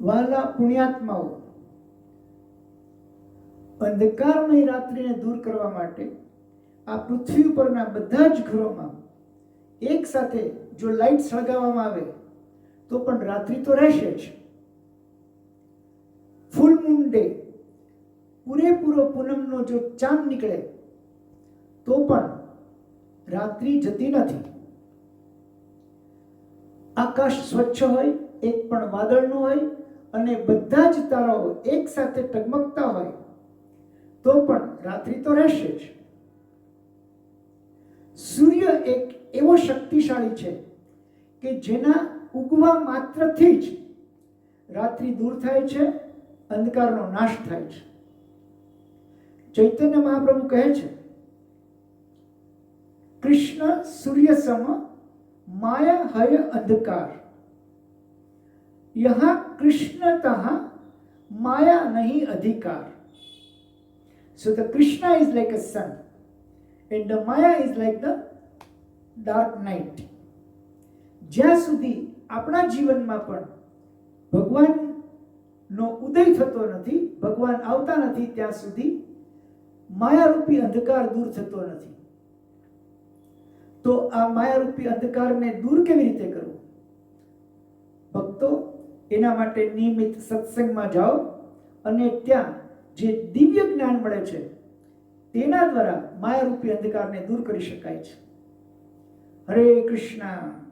વાલા પુણ્યાત્માઓ, અંધકારમય રાત્રિને દૂર કરવા માટે આ પૃથ્વી ઉપરના બધા જ ઘરોમાં એક સાથે જો લાઈટ સળગાવવામાં આવે, તો પણ રાત્રિ તો રહેશે જ. ફૂલ મૂન ડે, પૂરેપૂરો પૂનમનો જો ચાંદ નીકળે, તો પણ રાત્રિ જતી નથી. આકાશ સ્વચ્છ હોય, એક પણ વાદળ ન હોય અને બધા જ તારાઓ એક સાથે ટગમગતા હોય, તો પણ રાત્રિ તો રહેશે જ. સૂર્ય એક એવો શક્તિશાળી છે કે જેના ઉગવા માત્રથી જ રાત્રિ દૂર થાય છે, અંધકારનો નાશ થાય છે. ચૈતન્ય મહાપ્રભુ કહે છે, કૃષ્ણ સૂર્ય સમ માયા હય અંધકાર यहाँ कृष्णतः माया नहीं अधिकार so the krishna is like a sun and the maya is like the dark night જ્યાં સુધી આપણા જીવનમાં પણ ભગવાનનો ઉદય થતો નથી ભગવાન આવતા નથી ત્યાં સુધી માયારૂપી અંધકાર દૂર થતો નથી તો આ માયારૂપી અંધકારને દૂર કેવી રીતે કરવું? ભક્તો, એના માટે નિયમિત સત્સંગમાં જાઓ અને ત્યાં જે દિવ્ય જ્ઞાન મળે છે, તેના દ્વારા માયારૂપી અંધકારને દૂર કરી શકાય છે. હરે કૃષ્ણ.